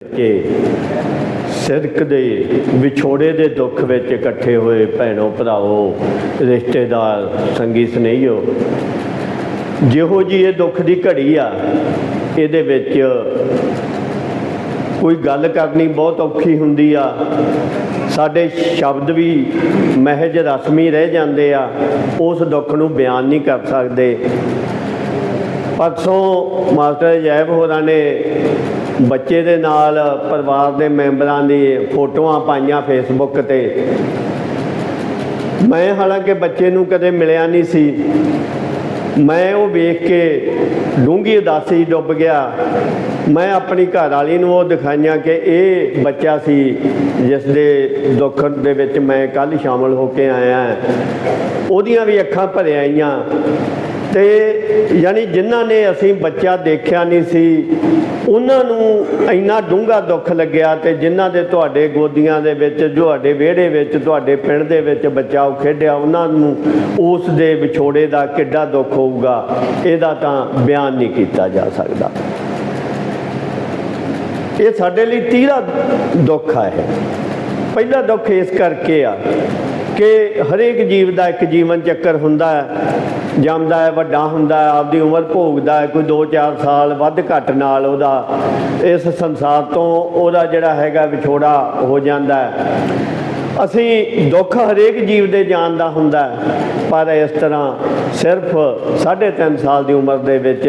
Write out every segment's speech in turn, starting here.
ਕਿ ਸਿਰਕ ਦੇ ਵਿਛੋੜੇ ਦੇ ਦੁੱਖ ਵਿੱਚ ਇਕੱਠੇ ਹੋਏ ਭੈਣੋ ਭਰਾਓ ਰਿਸ਼ਤੇਦਾਰ, ਸੰਗੀ ਸਨੇਹੀਓ, ਜਿਹੋ ਜੀ ਇਹ ਦੁੱਖ ਦੀ ਘੜੀ ਆ, ਇਹਦੇ ਵਿੱਚ ਕੋਈ ਗੱਲ ਕਰਨੀ ਬਹੁਤ ਔਖੀ ਹੁੰਦੀ ਆ। ਸਾਡੇ ਸ਼ਬਦ ਵੀ ਮਹਿਜ ਰਸਮੀ ਰਹਿ ਜਾਂਦੇ ਆ, ਉਸ ਦੁੱਖ ਨੂੰ ਬਿਆਨ ਨਹੀਂ ਕਰ ਸਕਦੇ। ਪਰਸੋਂ ਮਾਸਟਰ ਜੈਬ ਹੋਰਾਂ ਨੇ ਬੱਚੇ ਦੇ ਨਾਲ ਪਰਿਵਾਰ ਦੇ ਮੈਂਬਰਾਂ ਦੀ ਫੋਟੋਆਂ ਪਾਈਆਂ ਫੇਸਬੁੱਕ ਤੇ। ਮੈਂ ਹਾਲਾਂਕਿ ਬੱਚੇ ਨੂੰ ਕਦੇ ਮਿਲਿਆ ਨਹੀਂ ਸੀ। ਮੈਂ ਉਹ ਵੇਖ ਕੇ ਡੂੰਗੀ ਉਦਾਸੀ ਡੁੱਬ ਗਿਆ। ਮੈਂ ਆਪਣੀ ਘਰ ਵਾਲੀ ਨੂੰ ਉਹ ਦਿਖਾਈਆਂ ਕਿ ਇਹ ਬੱਚਾ ਸੀ ਜਿਸ ਦੇ ਦੁੱਖ ਦੇ ਵਿੱਚ ਮੈਂ ਕੱਲ ਸ਼ਾਮਲ ਹੋ ਕੇ ਆਇਆ। ਉਹਦੀਆਂ ਵੀ ਅੱਖਾਂ ਭਰਿਆ ਆਈਆਂ। ਤੇ ਯਾਨੀ ਜਿਨ੍ਹਾਂ ਨੇ ਅਸੀਂ ਬੱਚਾ ਦੇਖਿਆ ਨਹੀਂ ਸੀ, ਉਹਨਾਂ ਨੂੰ ਇੰਨਾ ਡੂੰਘਾ ਦੁੱਖ ਲੱਗਿਆ ਤੇ ਜਿਨ੍ਹਾਂ ਦੇ ਤੁਹਾਡੇ ਗੋਦੀਆਂ ਦੇ ਵਿੱਚ, ਤੁਹਾਡੇ ਵਿਹੜੇ ਵਿੱਚ, ਤੁਹਾਡੇ ਪਿੰਡ ਦੇ ਵਿੱਚ ਬੱਚਾ ਉਹ ਖੇਡਿਆ, ਉਹਨਾਂ ਨੂੰ ਉਸ ਦੇ ਵਿਛੋੜੇ ਦਾ ਕਿੱਡਾ ਦੁੱਖ ਹੋਊਗਾ, ਇਹਦਾ ਤਾਂ ਬਿਆਨ ਨਹੀਂ ਕੀਤਾ ਜਾ ਸਕਦਾ। ਇਹ ਸਾਡੇ ਲਈ ਤੀਰਾ ਦੁੱਖ ਆ ਇਹ ਪਹਿਲਾ ਦੁੱਖ ਇਸ ਕਰਕੇ ਆ ਕਿ ਹਰੇਕ ਜੀਵ ਦਾ ਇੱਕ ਜੀਵਨ ਚੱਕਰ ਹੁੰਦਾ ਹੈ। ਜੰਮਦਾ ਹੈ, ਵੱਡਾ ਹੁੰਦਾ ਹੈ, ਆਪਦੀ ਉਮਰ ਭੋਗਦਾ ਹੈ, ਕੋਈ 2-4 ਸਾਲ ਵੱਧ ਘੱਟ ਨਾਲ ਉਹਦਾ ਇਸ ਸੰਸਾਰ ਤੋਂ ਉਹਦਾ ਜਿਹੜਾ ਹੈਗਾ ਵਿਛੋੜਾ ਹੋ ਜਾਂਦਾ ਹੈ। ਅਸੀਂ ਦੁੱਖ ਹਰੇਕ ਜੀਵ ਦੇ ਜਾਣ ਦਾ ਹੁੰਦਾ ਪਰ ਇਸ ਤਰ੍ਹਾਂ ਸਿਰਫ 3.5 ਸਾਲ ਦੀ ਉਮਰ ਦੇ ਵਿੱਚ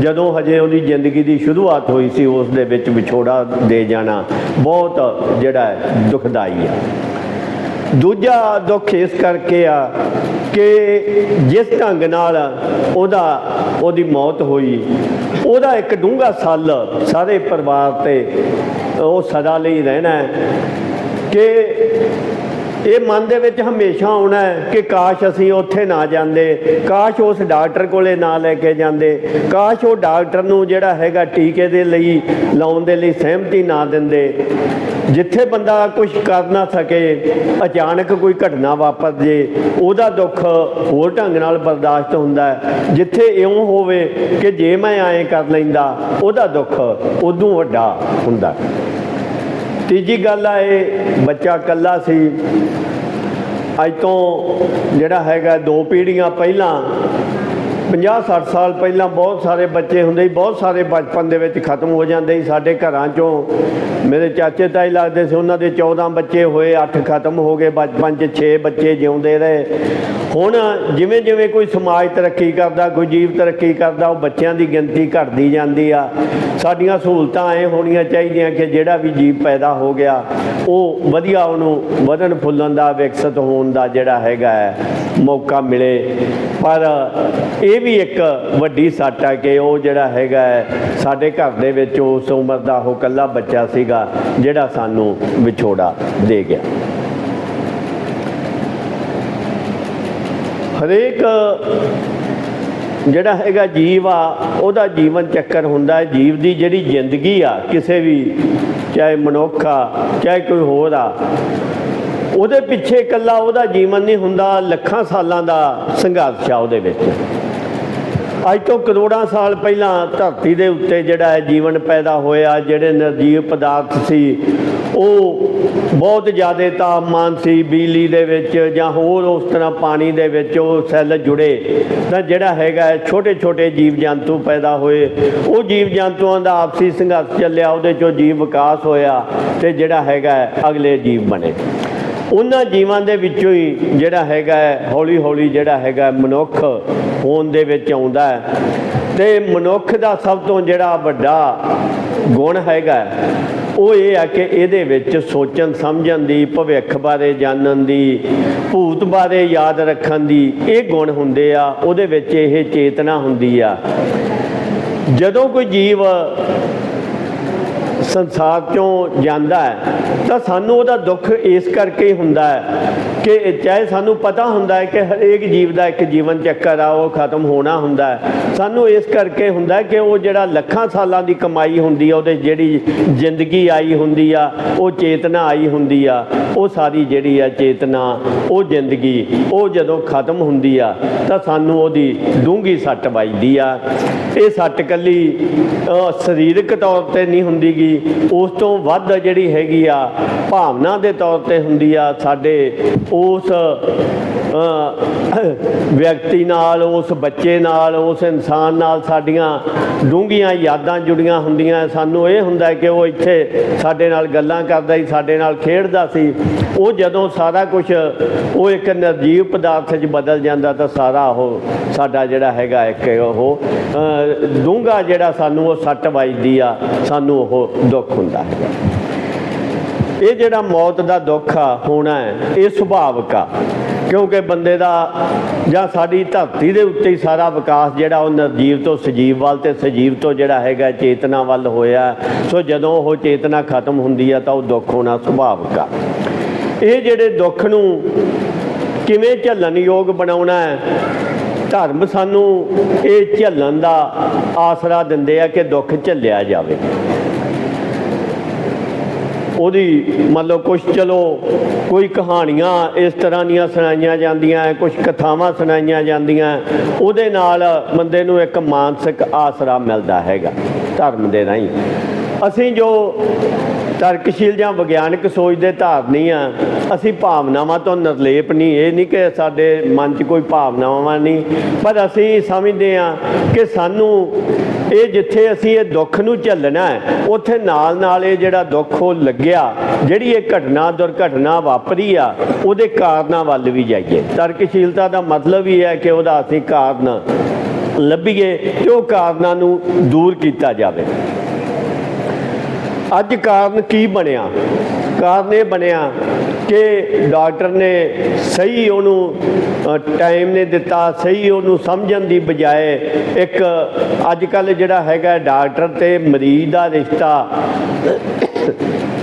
ਜਦੋਂ ਹਜੇ ਉਹਦੀ ਜ਼ਿੰਦਗੀ ਦੀ ਸ਼ੁਰੂਆਤ ਹੋਈ ਸੀ, ਉਸ ਦੇ ਵਿੱਚ ਵਿਛੋੜਾ ਦੇ ਜਾਣਾ ਬਹੁਤ ਜਿਹੜਾ ਹੈ ਦੁਖਦਾਈ ਆ। ਦੂਜਾ ਦੁੱਖ ਇਸ ਕਰਕੇ ਆ ਕਿ ਜਿਸ ਢੰਗ ਨਾਲ ਉਹਦਾ, ਉਹਦੀ ਮੌਤ ਹੋਈ, ਉਹਦਾ ਇੱਕ ਡੂੰਘਾ ਸੱਲ ਸਾਰੇ ਪਰਿਵਾਰ ਤੇ ਉਹ ਸਦਾ ਲਈ ਰਹਿਣਾ ਕਿ ਇਹ ਮਨ ਦੇ ਵਿੱਚ ਹਮੇਸ਼ਾ ਆਉਣਾ ਕਿ ਕਾਸ਼ ਅਸੀਂ ਉੱਥੇ ਨਾ ਜਾਂਦੇ, ਕਾਸ਼ ਉਸ ਡਾਕਟਰ ਕੋਲੇ ਨਾ ਲੈ ਕੇ ਜਾਂਦੇ, ਕਾਸ਼ ਉਹ ਡਾਕਟਰ ਨੂੰ ਜਿਹੜਾ ਹੈਗਾ ਟੀਕੇ ਦੇ ਲਈ, ਲਾਉਣ ਦੇ ਲਈ ਸਹਿਮਤੀ ਨਾ ਦਿੰਦੇ। ਜਿੱਥੇ ਬੰਦਾ ਕੁਝ ਕਰ ਨਾ ਸਕੇ, ਅਚਾਨਕ ਕੋਈ ਘਟਨਾ ਵਾਪਰ ਜੇ, ਉਹਦਾ ਦੁੱਖ ਹੋਰ ਢੰਗ ਨਾਲ ਬਰਦਾਸ਼ਤ ਹੁੰਦਾ ਹੈ। ਜਿੱਥੇ ਇਉਂ ਹੋਵੇ ਕਿ ਜੇ ਮੈਂ ਐਂ ਕਰ ਲੈਂਦਾ, ਉਹਦਾ ਦੁੱਖ ਉਦੋਂ ਵੱਡਾ ਹੁੰਦਾ ਤੀਜੀ ਗੱਲ ਆ ਇਹ, ਬੱਚਾ ਕੱਲਾ ਸੀ। ਅੱਜ ਤੋਂ ਜਿਹੜਾ ਹੈਗਾ ਦੋ ਪੀੜ੍ਹੀਆਂ ਪਹਿਲਾਂ 50 60 ਸਾਲ ਪਹਿਲਾਂ ਬਹੁਤ ਸਾਰੇ ਬੱਚੇ ਹੁੰਦੇ ਸੀ, ਬਹੁਤ ਸਾਰੇ ਬਚਪਨ ਦੇ ਵਿੱਚ ਖਤਮ ਹੋ ਜਾਂਦੇ ਸੀ ਸਾਡੇ ਘਰਾਂ ਚੋਂ। ਮੇਰੇ ਚਾਚੇ ਤਾਈ ਲੱਗਦੇ ਸੀ, ਉਹਨਾਂ ਦੇ 14 ਬੱਚੇ ਹੋਏ 8 ਖਤਮ ਹੋ ਗਏ, ਬਚਪਨ 'ਚ 6 ਬੱਚੇ ਜਿਉਂਦੇ ਰਹੇ। ਹੁਣ ਜਿਵੇਂ ਜਿਵੇਂ ਕੋਈ ਸਮਾਜ ਤਰੱਕੀ ਕਰਦਾ, ਕੋਈ ਜੀਵ ਤਰੱਕੀ ਕਰਦਾ, ਉਹ ਬੱਚਿਆਂ ਦੀ ਗਿਣਤੀ ਘਟਦੀ ਜਾਂਦੀ ਆ। ਸਾਡੀਆਂ ਸਹੂਲਤਾਂ ਐ ਹੋਣੀਆਂ ਚਾਹੀਦੀਆਂ ਕਿ ਜਿਹੜਾ ਵੀ ਜੀਵ ਪੈਦਾ ਹੋ ਗਿਆ, ਉਹ ਵਧੀਆ ਉਹਨੂੰ ਵਧਣ ਫੁੱਲਣ ਦਾ, ਵਿਕਸਿਤ ਹੋਣ ਦਾ ਜਿਹੜਾ ਹੈਗਾ ਹੈ, ਮੌਕਾ ਮਿਲੇ। ਪਰ ਇਹ ਵੀ ਇੱਕ ਵੱਡੀ ਸੱਟ ਆ ਕਿ ਉਹ ਜਿਹੜਾ ਹੈਗਾ ਹੈ, ਸਾਡੇ ਘਰ ਦੇ ਵਿੱਚ ਉਸ ਉਮਰ ਦਾ ਉਹ ਕੱਲਾ ਬੱਚਾ ਸੀਗਾ, ਜਿਹੜਾ ਸਾਨੂੰ ਵਿਛੋੜਾ ਦੇ ਗਿਆ। ਹਰੇਕ ਜਿਹੜਾ ਹੈਗਾ ਜੀਵ ਆ, ਉਹਦਾ ਜੀਵਨ ਚੱਕਰ ਹੁੰਦਾ ਹੈ, ਜੀਵ ਦੀ ਜਿਹੜੀ ਜ਼ਿੰਦਗੀ ਆ, ਕਿਸੇ ਵੀ ਚਾਹੇ ਮਨੁੱਖ ਆ, ਚਾਹੇ ਕੋਈ ਹੋਰ ਆ, ਉਹਦੇ ਪਿੱਛੇ ਇਕੱਲਾ ਉਹਦਾ ਜੀਵਨ ਨਹੀਂ ਹੁੰਦਾ, ਲੱਖਾਂ ਸਾਲਾਂ ਦਾ ਸੰਘਰਸ਼ ਆ ਉਹਦੇ ਵਿੱਚ। ਅੱਜ ਤੋਂ ਕਰੋੜਾਂ ਸਾਲ ਪਹਿਲਾਂ ਧਰਤੀ ਦੇ ਉੱਤੇ ਜਿਹੜਾ ਹੈ ਜੀਵਨ ਪੈਦਾ ਹੋਇਆ, ਜਿਹੜੇ ਨਿਰਜੀਵ ਪਦਾਰਥ ਸੀ, ਉਹ ਬਹੁਤ ਜ਼ਿਆਦਾ ਤਾਪਮਾਨ ਸੀ, ਬਿਜਲੀ ਦੇ ਵਿੱਚ ਜਾਂ ਹੋਰ ਉਸ ਤਰ੍ਹਾਂ ਪਾਣੀ ਦੇ ਵਿੱਚ ਉਹ ਸੈੱਲ ਜੁੜੇ। ਤਾਂ ਜਿਹੜਾ ਹੈਗਾ ਛੋਟੇ ਛੋਟੇ ਜੀਵ ਜੰਤੂ ਪੈਦਾ ਹੋਏ। ਉਹ ਜੀਵ ਜੰਤੂਆਂ ਦਾ ਆਪਸੀ ਸੰਘਰਸ਼ ਚੱਲਿਆ, ਉਹਦੇ ਚੋਂ ਜੀਵ ਵਿਕਾਸ ਹੋਇਆ ਤੇ ਜਿਹੜਾ ਹੈਗਾ ਅਗਲੇ ਜੀਵ ਬਣੇ। ਉਹਨਾਂ ਜੀਵਾਂ ਦੇ ਵਿੱਚੋਂ ਹੀ ਜਿਹੜਾ ਹੈਗਾ ਹੌਲੀ ਹੌਲੀ ਜਿਹੜਾ ਹੈਗਾ ਮਨੁੱਖ ਹੋਣ ਦੇ ਵਿੱਚ ਆਉਂਦਾ ਹੈ। ਤੇ ਮਨੁੱਖ ਦਾ ਸਭ ਤੋਂ ਜਿਹੜਾ ਵੱਡਾ ਗੁਣ ਹੈਗਾ ਉਹ ਇਹ ਆ ਕਿ ਇਹਦੇ ਵਿੱਚ ਸੋਚਣ, ਸਮਝਣ ਦੀ, ਭਵਿੱਖ ਬਾਰੇ ਜਾਣਨ ਦੀ, ਭੂਤ ਬਾਰੇ ਯਾਦ ਰੱਖਣ ਦੀ ਇਹ ਗੁਣ ਹੁੰਦੇ ਆ, ਉਹਦੇ ਵਿੱਚ ਇਹ ਚੇਤਨਾ ਹੁੰਦੀ ਆ। ਜਦੋਂ ਕੋਈ ਜੀਵ ਸੰਸਾਰ ਚੋਂ ਜਾਂਦਾ ਹੈ, ਤਾਂ ਸਾਨੂੰ ਉਹਦਾ ਦੁੱਖ ਇਸ ਕਰਕੇ ਹੁੰਦਾ ਹੈ ਕਿ ਚਾਹੇ ਸਾਨੂੰ ਪਤਾ ਹੁੰਦਾ ਹੈ ਕਿ ਹਰੇਕ ਜੀਵ ਦਾ ਇੱਕ ਜੀਵਨ ਚੱਕਰ ਆ, ਉਹ ਖਤਮ ਹੋਣਾ ਹੁੰਦਾ ਹੈ। ਸਾਨੂੰ ਇਸ ਕਰਕੇ ਹੁੰਦਾ ਕਿ ਉਹ ਜਿਹੜਾ ਲੱਖਾਂ ਸਾਲਾਂ ਦੀ ਕਮਾਈ ਹੁੰਦੀ ਆ, ਉਹਦੇ ਜਿਹੜੀ ਜ਼ਿੰਦਗੀ ਆਈ ਹੁੰਦੀ ਆ, ਉਹ ਚੇਤਨਾ ਆਈ ਹੁੰਦੀ ਆ, ਉਹ ਸਾਰੀ ਜਿਹੜੀ ਆ ਚੇਤਨਾ, ਉਹ ਜ਼ਿੰਦਗੀ, ਉਹ ਜਦੋਂ ਖਤਮ ਹੁੰਦੀ ਆ, ਤਾਂ ਸਾਨੂੰ ਉਹਦੀ ਡੂੰਘੀ ਸੱਟ ਵੱਜਦੀ ਆ। ਇਹ ਸੱਟ ਕੱਲੀ ਸਰੀਰਕ ਤੌਰ ਤੇ ਨਹੀਂ ਹੁੰਦੀਗੀ ਉਸ ਤੋਂ ਵੱਧ ਜਿਹੜੀ ਹੈਗੀ ਆ ਭਾਵਨਾ ਦੇ ਤੌਰ ਤੇ ਹੁੰਦੀ ਆ ਸਾਡੇ ਉਸ ਵਿਅਕਤੀ ਨਾਲ, ਉਸ ਬੱਚੇ ਨਾਲ, ਉਸ ਇਨਸਾਨ ਨਾਲ ਸਾਡੀਆਂ ਡੂੰਘੀਆਂ ਯਾਦਾਂ ਜੁੜੀਆਂ ਹੁੰਦੀਆਂ। ਸਾਨੂੰ ਇਹ ਹੁੰਦਾ ਕਿ ਉਹ ਇੱਥੇ ਸਾਡੇ ਨਾਲ ਗੱਲਾਂ ਕਰਦਾ ਸੀ, ਸਾਡੇ ਨਾਲ ਖੇਡਦਾ ਸੀ। ਉਹ ਜਦੋਂ ਸਾਰਾ ਕੁਝ ਉਹ ਇੱਕ ਨਿਰਜੀਵ ਪਦਾਰਥ 'ਚ ਬਦਲ ਜਾਂਦਾ ਤਾਂ ਸਾਰਾ ਉਹ ਸਾਡਾ ਜਿਹੜਾ ਹੈਗਾ ਇੱਕ ਉਹ ਡੂੰਘਾ ਜਿਹੜਾ ਸਾਨੂੰ ਉਹ ਸੱਟ ਵੱਜਦੀ ਆ, ਸਾਨੂੰ ਉਹ ਦੁੱਖ ਹੁੰਦਾ ਹੈਗਾ ਇਹ ਜਿਹੜਾ ਮੌਤ ਦਾ ਦੁੱਖ ਆ, ਹੋਣਾ ਹੈ, ਇਹ ਸੁਭਾਵਿਕ ਆ। ਕਿਉਂਕਿ ਬੰਦੇ ਦਾ ਜਾਂ ਸਾਡੀ ਧਰਤੀ ਦੇ ਉੱਤੇ ਹੀ ਸਾਰਾ ਵਿਕਾਸ ਜਿਹੜਾ ਉਹ ਨਿਰਜੀਵ ਤੋਂ ਸਜੀਵ ਵੱਲ ਤੇ ਸਜੀਵ ਤੋਂ ਜਿਹੜਾ ਹੈਗਾ ਚੇਤਨਾ ਵੱਲ ਹੋਇਆ ਸੋ ਜਦੋਂ ਉਹ ਚੇਤਨਾ ਖਤਮ ਹੁੰਦੀ ਆ ਤਾਂ ਉਹ ਦੁੱਖ ਹੋਣਾ ਸੁਭਾਵਿਕ ਆ। ਇਹ ਜਿਹੜੇ ਦੁੱਖ ਨੂੰ ਕਿਵੇਂ ਝੱਲਣ ਯੋਗ ਬਣਾਉਣਾ ਹੈ, ਧਰਮ ਸਾਨੂੰ ਇਹ ਝੱਲਣ ਦਾ ਆਸਰਾ ਦਿੰਦੇ ਆ ਕਿ ਦੁੱਖ ਝੱਲਿਆ ਜਾਵੇ। ਉਹਦੀ ਮਤਲਬ ਕੁਝ ਚਲੋ ਕੋਈ ਕਹਾਣੀਆਂ ਇਸ ਤਰ੍ਹਾਂ ਦੀਆਂ ਸੁਣਾਈਆਂ ਜਾਂਦੀਆਂ ਕੁਝ ਕਥਾਵਾਂ ਸੁਣਾਈਆਂ ਜਾਂਦੀਆਂ, ਉਹਦੇ ਨਾਲ ਬੰਦੇ ਨੂੰ ਇੱਕ ਮਾਨਸਿਕ ਆਸਰਾ ਮਿਲਦਾ ਹੈਗਾ, ਧਰਮ ਦੇ ਰਾਹੀਂ। ਅਸੀਂ ਜੋ ਤਰਕਸ਼ੀਲ ਜਾਂ ਵਿਗਿਆਨਕ ਸੋਚ ਦੇ ਧਾਰਨੀ ਆ, ਅਸੀਂ ਭਾਵਨਾਵਾਂ ਤੋਂ ਨਿਰਲੇਪ ਨਹੀਂ, ਇਹ ਨਹੀਂ ਕਿ ਸਾਡੇ ਮਨ 'ਚ ਕੋਈ ਭਾਵਨਾਵਾਂ ਨਹੀਂ, ਪਰ ਅਸੀਂ ਸਮਝਦੇ ਆ ਕਿ ਸਾਨੂੰ ਇਹ ਜਿੱਥੇ ਅਸੀਂ ਇਹ ਦੁੱਖ ਨੂੰ ਝੱਲਣਾ ਹੈ, ਉੱਥੇ ਨਾਲ ਨਾਲ ਇਹ ਜਿਹੜਾ ਦੁੱਖ ਉਹ ਲੱਗਿਆ, ਜਿਹੜੀ ਇਹ ਘਟਨਾ ਦੁਰਘਟਨਾ ਵਾਪਰੀ ਆ, ਉਹਦੇ ਕਾਰਨਾਂ ਵੱਲ ਵੀ ਜਾਈਏ। ਤਰਕਸ਼ੀਲਤਾ ਦਾ ਮਤਲਬ ਹੀ ਹੈ ਕਿ ਉਹਦਾ ਅਸੀਂ ਕਾਰਨ ਲੱਭੀਏ ਤੇ ਉਹ ਕਾਰਨਾਂ ਨੂੰ ਦੂਰ ਕੀਤਾ ਜਾਵੇ। ਅੱਜ ਕਾਰਨ ਕੀ ਬਣਿਆ? ਕਾਰਨ ਇਹ ਬਣਿਆ ਕਿ ਡਾਕਟਰ ਨੇ ਸਹੀ ਉਹਨੂੰ ਟਾਈਮ ਨੇ ਦਿੱਤਾ, ਸਹੀ ਉਹਨੂੰ ਸਮਝਣ ਦੀ ਬਜਾਏ ਇੱਕ ਅੱਜ ਕੱਲ ਜਿਹੜਾ ਹੈਗਾ ਡਾਕਟਰ ਤੇ ਮਰੀਜ਼ ਦਾ ਰਿਸ਼ਤਾ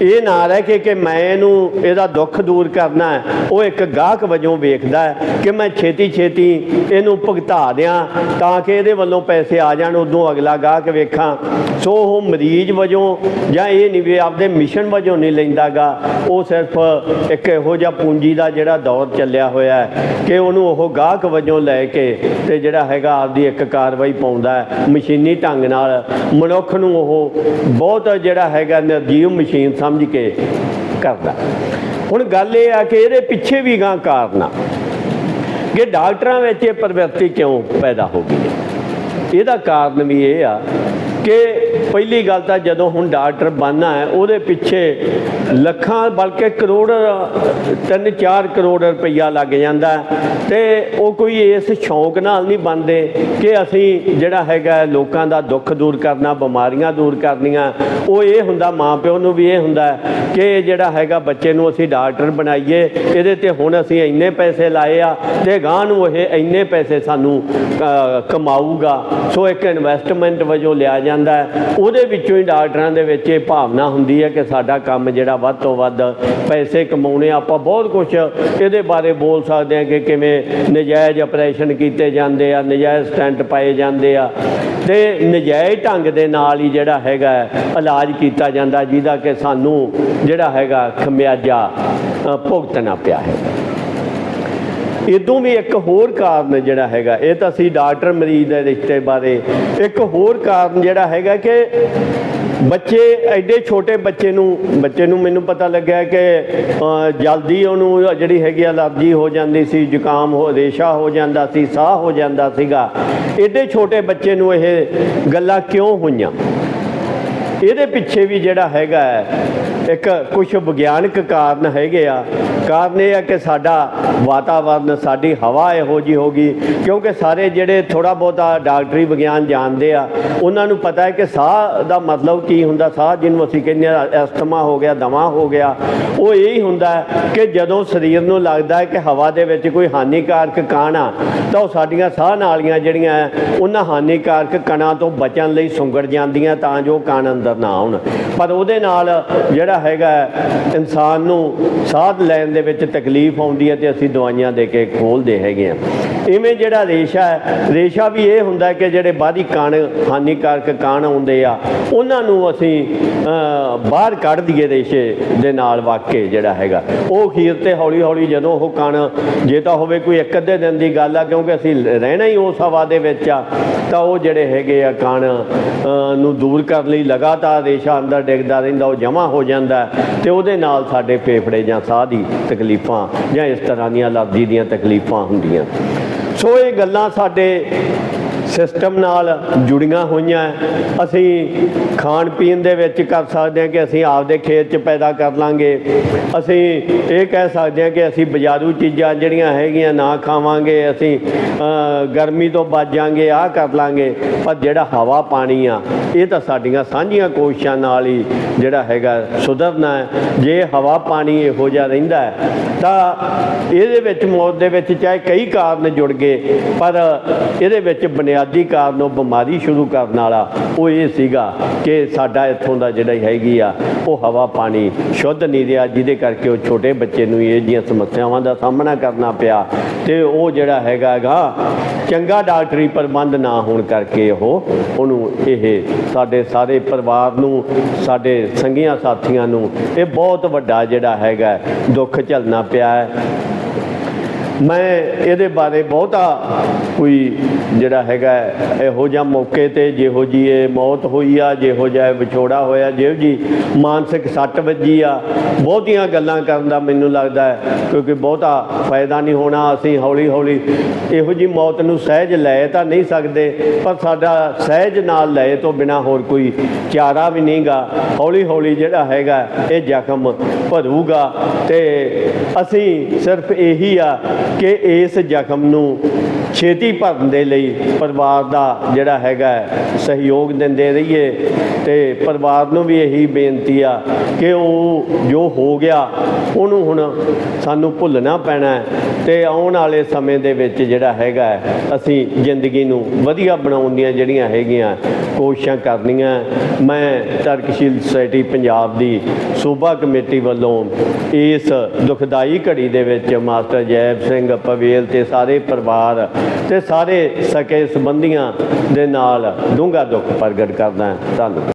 ਇਹ ਨਾ ਰਹਿ ਕੇ ਕਿ ਮੈਂ ਇਹਨੂੰ ਇਹਦਾ ਦੁੱਖ ਦੂਰ ਕਰਨਾ ਉਹ ਇੱਕ ਗਾਹਕ ਵਜੋਂ ਵੇਖਦਾ ਹੈ ਕਿ ਮੈਂ ਛੇਤੀ ਛੇਤੀ ਇਹਨੂੰ ਭੁਗਤਾ ਦਿਆਂ ਤਾਂ ਕਿ ਇਹਦੇ ਵੱਲੋਂ ਪੈਸੇ ਆ ਜਾਣ, ਉਦੋਂ ਅਗਲਾ ਗਾਹਕ ਵੇਖਾਂ। ਸੋ ਉਹ ਮਰੀਜ਼ ਵਜੋਂ ਜਾਂ ਇਹ ਨਹੀਂ ਵੀ ਆਪਦੇ ਮਿਸ਼ਨ ਵਜੋਂ ਨਹੀਂ ਲੈਂਦਾਗਾ, ਉਹ ਸਿਰਫ ਇੱਕ ਇਹੋ ਜਿਹਾ ਪੂੰਜੀ ਦਾ ਜਿਹੜਾ ਦੌਰ ਚੱਲਿਆ ਹੋਇਆ ਹੈ ਕਿ ਉਹਨੂੰ ਉਹ ਗਾਹਕ ਵਜੋਂ ਲੈ ਕੇ ਤੇ ਜਿਹੜਾ ਹੈਗਾ ਆਪਦੀ ਇੱਕ ਕਾਰਵਾਈ ਪਾਉਂਦਾ ਹੈ। ਮਸ਼ੀਨੀ ਢੰਗ ਨਾਲ ਮਨੁੱਖ ਨੂੰ ਉਹ ਬਹੁਤ ਜਿਹੜਾ ਹੈਗਾ ਨਿਰਜੀਵ ਮਸ਼ੀਨ ਸਮਝ ਸਮਝ ਕੇ ਕਰਦਾ। ਹੁਣ ਗੱਲ ਇਹ ਆ ਕਿ ਇਹਦੇ ਪਿੱਛੇ ਵੀ ਗਾਂ ਕਾਰਨ ਆ ਕਿ ਡਾਕਟਰਾਂ ਵਿੱਚ ਇਹ ਪ੍ਰਵਿਰਤੀ ਕਿਉਂ ਪੈਦਾ ਹੋ ਗਈ ਇਹਦਾ ਕਾਰਨ ਵੀ ਇਹ ਆ ਕਿ ਪਹਿਲੀ ਗੱਲ ਤਾਂ ਜਦੋਂ ਹੁਣ ਡਾਕਟਰ ਬਣਨਾ ਹੈ, ਉਹਦੇ ਪਿੱਛੇ ਲੱਖਾਂ ਬਲਕਿ ਕਰੋੜ 3-4 ਕਰੋੜ ਰੁਪਈਆ ਲੱਗ ਜਾਂਦਾ ਹੈ। ਤੇ ਉਹ ਕੋਈ ਇਸ ਸ਼ੌਂਕ ਨਾਲ ਨਹੀਂ ਬਣਦੇ ਕਿ ਅਸੀਂ ਜਿਹੜਾ ਹੈਗਾ ਲੋਕਾਂ ਦਾ ਦੁੱਖ ਦੂਰ ਕਰਨਾ, ਬਿਮਾਰੀਆਂ ਦੂਰ ਕਰਨੀਆਂ। ਉਹ ਇਹ ਹੁੰਦਾ, ਮਾਂ ਪਿਓ ਨੂੰ ਵੀ ਇਹ ਹੁੰਦਾ ਕਿ ਜਿਹੜਾ ਹੈਗਾ ਬੱਚੇ ਨੂੰ ਅਸੀਂ ਡਾਕਟਰ ਬਣਾਈਏ, ਇਹਦੇ ਤੇ ਹੁਣ ਅਸੀਂ ਇੰਨੇ ਪੈਸੇ ਲਾਏ ਆ ਤੇ ਗਾਂ ਨੂੰ ਇਹ ਇੰਨੇ ਪੈਸੇ ਸਾਨੂੰ ਕਮਾਊਗਾ। ਸੋ ਇੱਕ ਇਨਵੈਸਟਮੈਂਟ ਵਜੋਂ ਲਿਆ ਜਾਂਦਾ ਹੈ। ਉਹਦੇ ਵਿੱਚੋਂ ਹੀ ਡਾਕਟਰਾਂ ਦੇ ਵਿੱਚ ਇਹ ਭਾਵਨਾ ਹੁੰਦੀ ਹੈ ਕਿ ਸਾਡਾ ਕੰਮ ਜਿਹੜਾ ਵੱਧ ਤੋਂ ਵੱਧ ਪੈਸੇ ਕਮਾਉਣੇ ਆਪਾਂ ਬਹੁਤ ਕੁਝ ਇਹਦੇ ਬਾਰੇ ਬੋਲ ਸਕਦੇ ਹਾਂ ਕਿ ਕਿਵੇਂ ਨਜਾਇਜ਼ ਆਪਰੇਸ਼ਨ ਕੀਤੇ ਜਾਂਦੇ ਆ, ਨਜਾਇਜ਼ ਸਟੈਂਟ ਪਾਏ ਜਾਂਦੇ ਆ ਤੇ ਨਜਾਇਜ਼ ਢੰਗ ਦੇ ਨਾਲ ਹੀ ਜਿਹੜਾ ਹੈਗਾ ਇਲਾਜ ਕੀਤਾ ਜਾਂਦਾ, ਜਿਹਦਾ ਕਿ ਸਾਨੂੰ ਜਿਹੜਾ ਹੈਗਾ ਖਮਿਆਜਾ ਭੁਗਤਣਾ ਪਿਆ ਹੈ। ਇਦੋਂ ਵੀ ਇੱਕ ਹੋਰ ਕਾਰਨ ਜਿਹੜਾ ਹੈਗਾ, ਇਹ ਤਾਂ ਅਸੀਂ ਡਾਕਟਰ ਮਰੀਜ਼ ਦੇ ਰਿਸ਼ਤੇ ਬਾਰੇ ਇੱਕ ਹੋਰ ਕਾਰਨ ਜਿਹੜਾ ਹੈਗਾ ਕਿ ਬੱਚੇ, ਐਡੇ ਛੋਟੇ ਬੱਚੇ ਨੂੰ ਬੱਚੇ ਨੂੰ ਮੈਨੂੰ ਪਤਾ ਲੱਗਿਆ ਕਿ ਜਲਦੀ ਉਹਨੂੰ ਜਿਹੜੀ ਹੈਗੀ ਅਲਰਜੀ ਹੋ ਜਾਂਦੀ ਸੀ, ਜ਼ੁਕਾਮ ਹੋ, ਰੇਸ਼ਾ ਹੋ ਜਾਂਦਾ ਸੀ, ਸਾਹ ਹੋ ਜਾਂਦਾ ਸੀਗਾ। ਐਡੇ ਛੋਟੇ ਬੱਚੇ ਨੂੰ ਇਹ ਗੱਲਾਂ ਕਿਉਂ ਹੋਈਆਂ? ਇਹਦੇ ਪਿੱਛੇ ਵੀ ਜਿਹੜਾ ਹੈਗਾ ਇੱਕ ਕੁਝ ਵਿਗਿਆਨਕ ਕਾਰਨ ਹੈਗੇ ਆ। ਕਾਰਨ ਇਹ ਆ ਕਿ ਸਾਡਾ ਵਾਤਾਵਰਨ, ਸਾਡੀ ਹਵਾ ਇਹੋ ਜੀ ਹੋ ਗਈ, ਕਿਉਂਕਿ ਸਾਰੇ ਜਿਹੜੇ ਥੋੜਾ ਬਹੁਤਾ ਡਾਕਟਰੀ ਵਿਗਿਆਨ ਜਾਣਦੇ ਆ, ਉਹਨਾਂ ਨੂੰ ਪਤਾ ਹੈ ਕਿ ਸਾਹ ਦਾ ਮਤਲਬ ਕੀ ਹੁੰਦਾ, ਸਾਹ ਜਿਹਨੂੰ ਅਸੀਂ ਕਹਿੰਦੇ ਆ ਅਸਥਮਾ ਹੋ ਗਿਆ, ਦਮਾ ਹੋ ਗਿਆ, ਉਹ ਇਹ ਹੀ ਹੁੰਦਾ ਕਿ ਜਦੋਂ ਸਰੀਰ ਨੂੰ ਲੱਗਦਾ ਹੈ ਕਿ ਹਵਾ ਦੇ ਵਿੱਚ ਕੋਈ ਹਾਨੀਕਾਰਕ ਕਣ ਆ, ਤਾਂ ਉਹ ਸਾਡੀਆਂ ਸਾਹ ਨਾਲੀਆਂ ਜਿਹੜੀਆਂ ਉਹਨਾਂ ਹਾਨੀਕਾਰਕ ਕਣਾਂ ਤੋਂ ਬਚਣ ਲਈ ਸੁੰਗੜ ਜਾਂਦੀਆਂ ਤਾਂ ਜੋ ਕਣ ਅੰਦਰ ਨਾ ਆਉਣ। ਪਰ ਉਹਦੇ ਨਾਲ ਜਿਹੜਾ ਹੈਗਾ ਇਨਸਾਨ ਨੂੰ ਸਾਹ ਲੈਣ ਦੇ ਵਿੱਚ ਤਕਲੀਫ ਆਉਂਦੀ ਹੈ ਤੇ ਅਸੀਂ ਦਵਾਈਆਂ ਦੇ ਕੇ ਖੋਲਦੇ ਹੈਗੇ ਆ ਇਵੇਂ ਜਿਹੜਾ ਰੇਸ਼ਾ ਹੈ ਰੇਸ਼ਾ ਵੀ ਇਹ ਹੁੰਦਾ ਕਿ ਜਿਹੜੇ ਬਾਹਰੀ ਕਣ ਹਾਨੀਕਾਰਕ ਕਣ ਆਉਂਦੇ ਆ ਉਹਨਾਂ ਨੂੰ ਅਸੀਂ ਅ, ਬਾਹਰ ਕੱਢ ਦਈਏ ਰੇਸ਼ੇ ਦੇ ਨਾਲ ਵਾਕੇ ਜਿਹੜਾ ਹੈਗਾ। ਉਹ ਖੀਰ ਤੇ ਹੌਲੀ ਹੌਲੀ ਜਦੋਂ ਉਹ ਕਣ ਜੇ ਤਾਂ ਹੋਵੇ ਕੋਈ ਇੱਕ ਅੱਧੇ ਦਿਨ ਦੀ ਗੱਲ ਆ ਕਿਉਂਕਿ ਅਸੀਂ ਰਹਿਣਾ ਹੀ ਉਸ ਹਵਾ ਦੇ ਵਿੱਚ ਆ ਤਾਂ ਉਹ ਜਿਹੜੇ ਹੈਗੇ ਆ ਕਣ ਅ, ਨੂੰ ਦੂਰ ਕਰਨ ਲਈ ਲਗਾਤਾਰ ਰੇਸ਼ਾ ਅੰਦਰ ਡਿੱਗਦਾ ਰਹਿੰਦਾ ਉਹ ਜਮ੍ਹਾਂ ਹੋ ਜਾਂਦਾ ਹੈ ਤੇ ਉਹਦੇ ਨਾਲ ਸਾਡੇ ਫੇਫੜੇ ਜਾਂ ਸਾਹ ਦੀ ਤਕਲੀਫਾਂ ਜਾਂ ਇਸ ਤਰ੍ਹਾਂ ਦੀਆਂ ਅਲਰਜੀ ਦੀਆਂ ਤਕਲੀਫਾਂ ਹੁੰਦੀਆਂ। ਸੋ ਇਹ ਗੱਲਾਂ ਸਾਡੇ ਸਿਸਟਮ ਨਾਲ ਜੁੜੀਆਂ ਹੋਈਆਂ ਅਸੀਂ ਖਾਣ ਪੀਣ ਦੇ ਵਿੱਚ ਕਰ ਸਕਦੇ ਹਾਂ ਕਿ ਅਸੀਂ ਆਪਦੇ ਖੇਤ 'ਚ ਪੈਦਾ ਕਰ ਲਾਂਗੇ। ਅਸੀਂ ਇਹ ਕਹਿ ਸਕਦੇ ਹਾਂ ਕਿ ਅਸੀਂ ਬਾਜ਼ਾਰੂ ਚੀਜ਼ਾਂ ਜਿਹੜੀਆਂ ਹੈਗੀਆਂ ਨਾ ਖਾਵਾਂਗੇ। ਅਸੀਂ ਗਰਮੀ ਤੋਂ ਬਚ ਜਾਾਂਗੇ, ਆਹ ਕਰ ਲਾਂਗੇ। ਪਰ ਜਿਹੜਾ ਹਵਾ ਪਾਣੀ ਆ, ਇਹ ਤਾਂ ਸਾਡੀਆਂ ਸਾਂਝੀਆਂ ਕੋਸ਼ਿਸ਼ਾਂ ਨਾਲ ਹੀ ਜਿਹੜਾ ਹੈਗਾ ਸੁਧਰਨਾ ਹੈ। ਜੇ ਹਵਾ ਪਾਣੀ ਇਹੋ ਜਿਹਾ ਰਹਿੰਦਾ ਤਾਂ ਇਹਦੇ ਵਿੱਚ ਮੌਤ ਦੇ ਵਿੱਚ ਚਾਹੇ ਕਈ ਕਾਰਨ ਜੁੜ ਗਏ, ਪਰ ਇਹਦੇ ਵਿੱਚ ਬੁਨਿਆਦੀ ਕਾਰਨ ਉਹ ਬਿਮਾਰੀ ਸ਼ੁਰੂ ਕਰਨ ਵਾਲਾ ਉਹ ਇਹ ਸੀਗਾ ਕਿ ਸਾਡਾ ਇੱਥੋਂ ਦਾ ਜਿਹੜਾ ਹੈਗੀ ਆ, ਉਹ ਹਵਾ ਪਾਣੀ ਸ਼ੁੱਧ ਨਹੀਂ ਰਿਹਾ, ਜਿਹਦੇ ਕਰਕੇ ਉਹ ਛੋਟੇ ਬੱਚੇ ਨੂੰ ਇਹ ਜੀਆਂ ਸਮੱਸਿਆਵਾਂ ਦਾ ਸਾਹਮਣਾ ਕਰਨਾ ਪਿਆ ਤੇ ਉਹ ਜਿਹੜਾ ਹੈਗਾ ਚੰਗਾ ਡਾਕਟਰੀ ਪ੍ਰਬੰਧ ਨਾ ਹੋਣ ਕਰਕੇ ਉਹ, ਉਹਨੂੰ ਇਹ ਸਾਡੇ ਸਾਰੇ ਪਰਿਵਾਰ ਨੂੰ, ਸਾਡੇ ਸੰਗੀਆਂ ਸਾਥੀਆਂ ਨੂੰ ਇਹ ਬਹੁਤ ਵੱਡਾ ਜਿਹੜਾ ਹੈਗਾ ਦੁੱਖ ਝੱਲਣਾ ਪਿਆ ਹੈ। ਮੈਂ ਇਹਦੇ ਬਾਰੇ ਬਹੁਤਾ ਕੋਈ ਜਿਹੜਾ ਹੈਗਾ ਇਹੋ ਜਿਹਾ ਮੌਕੇ ਤੇ ਜਿਹੋ ਜੀ ਇਹ ਮੌਤ ਹੋਈ ਆ, ਜਿਹੋ ਜਿਹਾ ਵਿਛੋੜਾ ਹੋਇਆ, ਜਿਹੋ ਜੀ ਮਾਨਸਿਕ ਸੱਟ ਵੱਜੀ ਆ, ਬਹੁਤੀਆਂ ਗੱਲਾਂ ਕਰਨ ਦਾ ਮੈਨੂੰ ਲੱਗਦਾ ਹੈ, ਕਿਉਂਕਿ ਬਹੁਤਾ ਫਾਇਦਾ ਨਹੀਂ ਹੋਣਾ, ਅਸੀਂ ਹੌਲੀ ਹੌਲੀ ਇਹੋ ਜੀ ਮੌਤ ਨੂੰ ਸਹਿਜ ਲੈ ਤਾਂ ਨਹੀਂ ਸਕਦੇ, ਪਰ ਸਾਡਾ ਸਹਿਜ ਨਾਲ ਲਏ ਤੋਂ ਬਿਨਾ ਹੋਰ ਕੋਈ ਚਾਰਾ ਵੀ ਨਹੀਂਗਾ ਹੌਲੀ ਹੌਲੀ ਜਿਹੜਾ ਹੈਗਾ ਇਹ ਜ਼ਖਮ ਭਰੂਗਾ ਤੇ ਅਸੀਂ ਸਿਰਫ ਇਹੀ ਆ ਕਿ ਇਸ ਜ਼ਖਮ ਨੂੰ ਛੇਤੀ ਭਰਨ ਦੇ ਲਈ ਪਰਿਵਾਰ ਦਾ ਜਿਹੜਾ ਹੈਗਾ ਸਹਿਯੋਗ ਦਿੰਦੇ ਰਹੀਏ ਤੇ ਪਰਿਵਾਰ ਨੂੰ ਵੀ ਇਹੀ ਬੇਨਤੀ ਆ ਕਿ ਉਹ ਜੋ ਹੋ ਗਿਆ, ਉਹਨੂੰ ਹੁਣ ਸਾਨੂੰ ਭੁੱਲਣਾ ਪੈਣਾ ਹੈ ਤੇ ਆਉਣ ਵਾਲੇ ਸਮੇਂ ਦੇ ਵਿੱਚ ਜਿਹੜਾ ਹੈਗਾ ਅਸੀਂ ਜ਼ਿੰਦਗੀ ਨੂੰ ਵਧੀਆ ਬਣਾਉਣ ਦੀਆਂ ਜਿਹੜੀਆਂ ਹੈਗੀਆਂ ਕੋਸ਼ਿਸ਼ਾਂ ਕਰਨੀਆਂ ਮੈਂ ਤਰਕਸ਼ੀਲ ਸੁਸਾਇਟੀ ਪੰਜਾਬ ਦੀ ਸੂਬਾ ਕਮੇਟੀ ਵੱਲੋਂ ਇਸ ਦੁਖਦਾਈ ਘੜੀ ਦੇ ਵਿੱਚ ਮਾਸਟਰ ਜੈਬ ਸਿੰਘ ਪਵੇਲ ਤੇ ਸਾਰੇ ਪਰਿਵਾਰ ਤੇ ਸਾਰੇ ਸਕੇ ਸੰਬੰਧੀਆਂ ਦੇ ਨਾਲ ਡੂੰਘਾ ਦੁੱਖ ਪ੍ਰਗਟ ਕਰਦਾ ਹਾਂ। ਧੰਨਵਾਦ।